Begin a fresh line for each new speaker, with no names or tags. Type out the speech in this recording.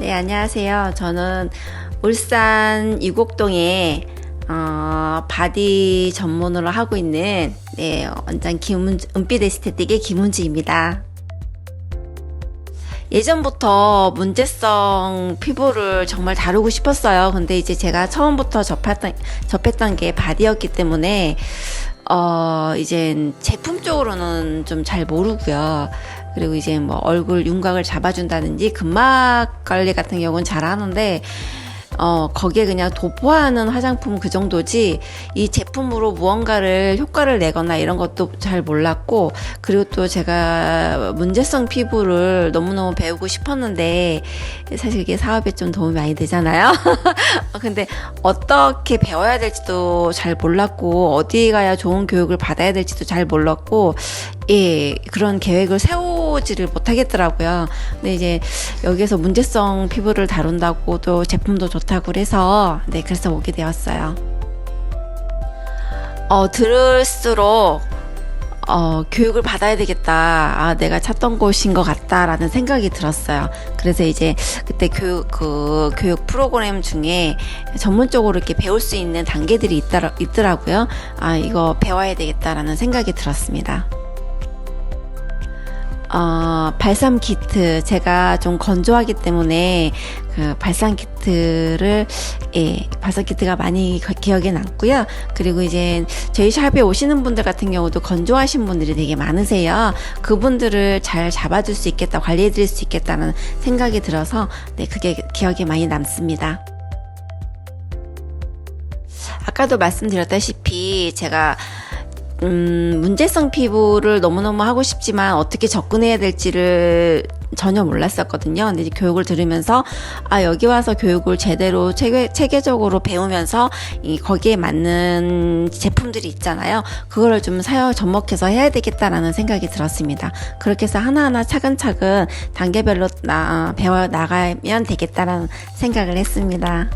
네, 안녕하세요. 저는 울산 이곡동에 어, 바디 전문으로 하고 있는 네, 원장 김은 은빛 에스테틱의 김은지입니다. 예전부터 문제성 피부를 정말 다루고 싶었어요. 근데 이제 제가 처음부터 접했던, 접했던 게 바디였기 때문에, 어, 이제 제품 쪽으로는 좀 잘 모르고요. 그리고 이제 뭐 얼굴 윤곽을 잡아준다든지 근막 관리 같은 경우는 잘 하는데, 어, 거기에 그냥 도포하는 화장품 그 정도지, 이 제품으로 무언가를 효과를 내거나 이런 것도 잘 몰랐고, 그리고 또 제가 문제성 피부를 너무너무 배우고 싶었는데, 사실 이게 사업에 좀 도움이 많이 되잖아요? 근데 어떻게 배워야 될지도 잘 몰랐고, 어디 가야 좋은 교육을 받아야 될지도 잘 몰랐고, 예, 그런 계획을 세우지를 못하겠더라고요. 근데 이제 여기에서 문제성 피부를 다룬다고 또 제품도 좋 다고 그래서 네, 그래서 오게 되었어요. 어, 들을수록 어, 교육을 받아야 되겠다. 아, 내가 찾던 곳인 것 같다라는 생각이 들었어요. 그래서 이제 그때 교육, 그, 교육 프로그램 중에 전문적으로 이렇게 배울 수 있는 단계들이 있더라, 있더라고요. 아, 이거 배워야 되겠다라는 생각이 들었습니다. 어, 발삼 키트 제가 좀 건조하기 때문에 그 발삼 키트를 예, 발삼 키트가 많이 거- 기억에 남고요. 그리고 이제 저희 샵에 오시는 분들 같은 경우도 건조하신 분들이 되게 많으세요. 그분들을 잘 잡아줄 수 있겠다, 관리해드릴 수 있겠다는 생각이 들어서 네, 그게 기억에 많이 남습니다. 아까도 말씀드렸다시피 제가 음, 문제성 피부를 너무너무 하고 싶지만 어떻게 접근해야 될지를 전혀 몰랐었거든요. 근데 이제 교육을 들으면서 아 여기 와서 교육을 제대로 체계, 체계적으로 배우면서 이 거기에 맞는 제품들이 있잖아요. 그거를 좀 사용 접목해서 해야 되겠다라는 생각이 들었습니다. 그렇게 해서 하나하나 차근차근 단계별로 나, 배워 나가면 되겠다라는 생각을 했습니다.